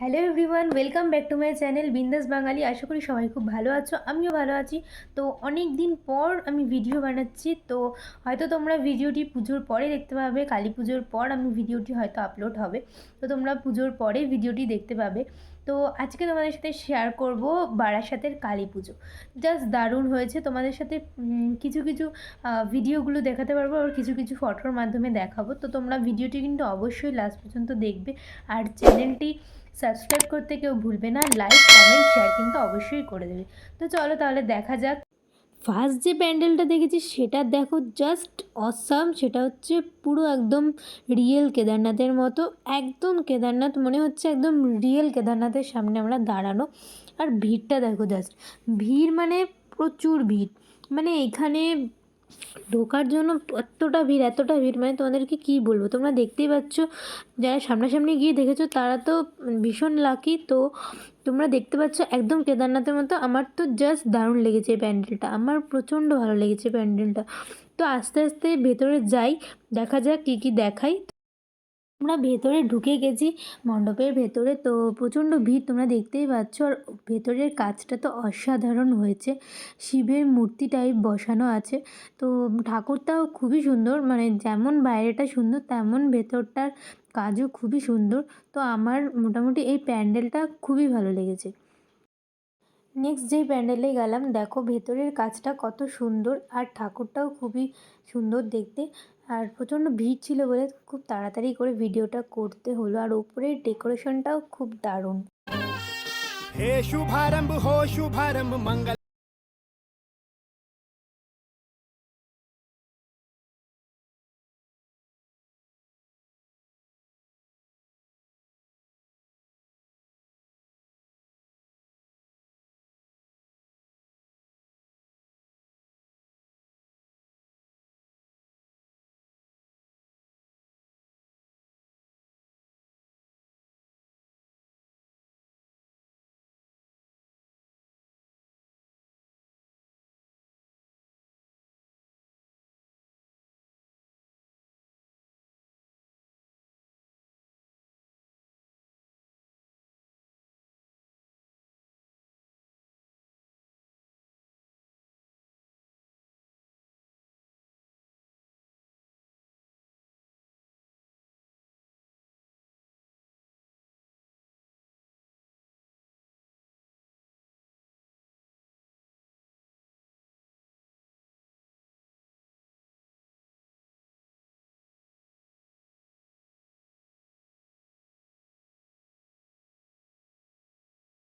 Hello everyone welcome back to my channel Bindas Bangali আশা করি সবাই খুব ভালো আছো, আমিও ভালো আছি। তো অনেক দিন পর আমি ভিডিও বানাচ্ছি, তো হয়তো তোমরা ভিডিওটি পুজোর পরে দেখতে পাবে, কালী পুজোর পর আমি ভিডিওটি হয়তো আপলোড হবে। তো তোমরা পুজোর পরে ভিডিওটি দেখতে পাবে। তো আজকে তোমাদের সাথে শেয়ার করব বারাসাতের কালী পুজো। জাস্ট দারুণ হয়েছে, তোমাদের সাথে কিছু কিছু ভিডিওগুলো দেখাতে পারব আর কিছু কিছু ফটোর মাধ্যমে দেখাবো। তো তোমরা ভিডিওটি কিন্তু অবশ্যই লাস্ট পর্যন্ত দেখবে। আর চ্যানেলটি সাবস্ক্রাইব করতে কেউ ভুলবে না লাইক কমেন্ট শেয়ার কিন্তু অবশ্যই করে দেবে। তো চলো তাহলে দেখা যাক। ফার্স্ট যে প্যান্ডেলটা দেখেছি সেটা দেখো জাস্ট অসাম সেটা হচ্ছে পুরো একদম রিয়েল কেদারনাথের মতো, একদম কেদারনাথ মনে হচ্ছে একদম রিয়েল কেদারনাথের সামনে আমরা দাঁড়ানো। আর ভিড়টা দেখো জাস্ট ভিড় মানে প্রচুর ভিড়। মানে এখানে ঢোকার জন্য এতটা ভিড় এতটা ভিড় মানে তোমাদেরকে কী বলব? তোমরা দেখতেই পাচ্ছ, যারা সামনাসামনি গিয়ে দেখেছ, তারা তো ভীষণ লাকি তো তোমরা দেখতে পাচ্ছ একদম কেদারনাথের মতো। আমার তো জাস্ট দারুণ লেগেছে এই প্যান্ডেলটা। আমার প্রচণ্ড ভালো লেগেছে প্যান্ডেলটা। তো আস্তে আস্তে ভেতরে যাই, দেখা যাক কী কী দেখাই আমরা ভেতরে ঢুকে গেছি, মণ্ডপের ভেতরে। তো প্রচণ্ড ভিড় তোমরা দেখতেই পাচ্ছ। আর ভেতরের কাজটা তো অসাধারণ হয়েছে। শিবের মূর্তি টাইপ বসানো আছে। তো ঠাকুরটাও খুবই সুন্দর। মানে যেমন বাইরেটা সুন্দর, তেমন ভেতরটার কাজও খুবই সুন্দর। তো আমার মোটামুটি এই প্যান্ডেলটা খুবই ভালো লেগেছে। নেক্সট যেই প্যান্ডেলে গেলাম দেখো ভেতরের কাজটা কত সুন্দর আর ঠাকুরটাও খুবই সুন্দর দেখতে আর প্রচণ্ড ভিড় ছিল বলে খুব তাড়াতাড়ি করে ভিডিওটা করতে হলো আর ওপরের ডেকোরেশনটাও খুব দারুণ हे शुभारंभ हो शुभारंभ मंगल